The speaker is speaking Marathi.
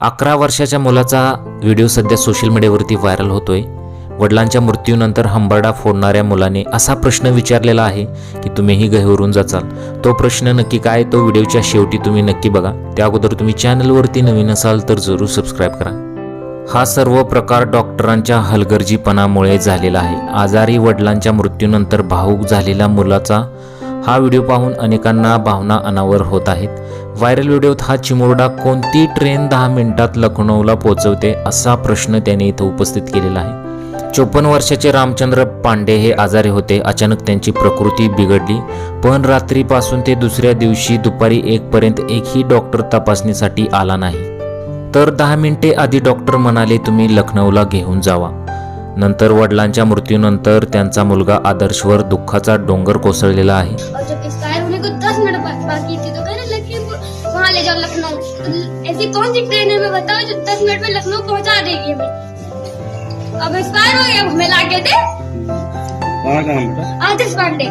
अकरा वर्षाच्या मुलाचा व्हिडिओ सध्या सोशल मीडियावरती व्हायरल होतोय. वडिलांच्या मृत्यूनंतर हंबरडा फोडणाऱ्या मुलाने असा प्रश्न विचारलेला आहे की तुम्हीही गहिवरून जाचाल. तो प्रश्न नक्की काय? तो व्हिडिओच्या शेवटी तुम्ही नक्की बघा. त्या अगोदर तुम्ही चॅनलवरती नवीन असाल तर जरूर सबस्क्राईब करा. हा सर्व प्रकार डॉक्टरांच्या हलगर्जीपणामुळे झालेला आहे. आजारी वडिलांच्या मृत्यूनंतर भाऊक झालेला मुलाचा हा व्हिडिओ पाहून अनेकांना भावना अनावर होत आहेत. व्हायरल व्हिडिओत हा चिमुरडा कोणती ट्रेन दहा मिनिटात लखनौला पोहोचवते असा प्रश्न त्याने इथं उपस्थित केलेला आहे. चोपन्न वर्षाचे रामचंद्र पांडे हे आजारी होते अचानक त्यांची प्रकृती बिघडली. पण रात्रीपासून ते दुसऱ्या दिवशी दुपारी एकपर्यंत एकही डॉक्टर तपासणीसाठी आला नाही. तर दहा मिनिटे आधी डॉक्टर म्हणाले तुम्ही लखनौला घेऊन जावा. नंतर वडिलांच्या मृत्यूनंतर त्यांचा मुलगा आदर्शवर दुःखाचा डोंगर कोसळलेला आहे. और जब एक्सपायर होने को दस मिनट बा- बाकी थी तो कहने लखीमपुर वहाँ ले जाओ लखनऊ। तो ऐसी कौन सी ट्रेन है मैं बताओ जो दस मिनट में लखनऊ पहुँचा देगी हमें? अब एक्सपायर हो गया हमें ला के दे। कहाँ का नाम बेटा? आतिश पांडे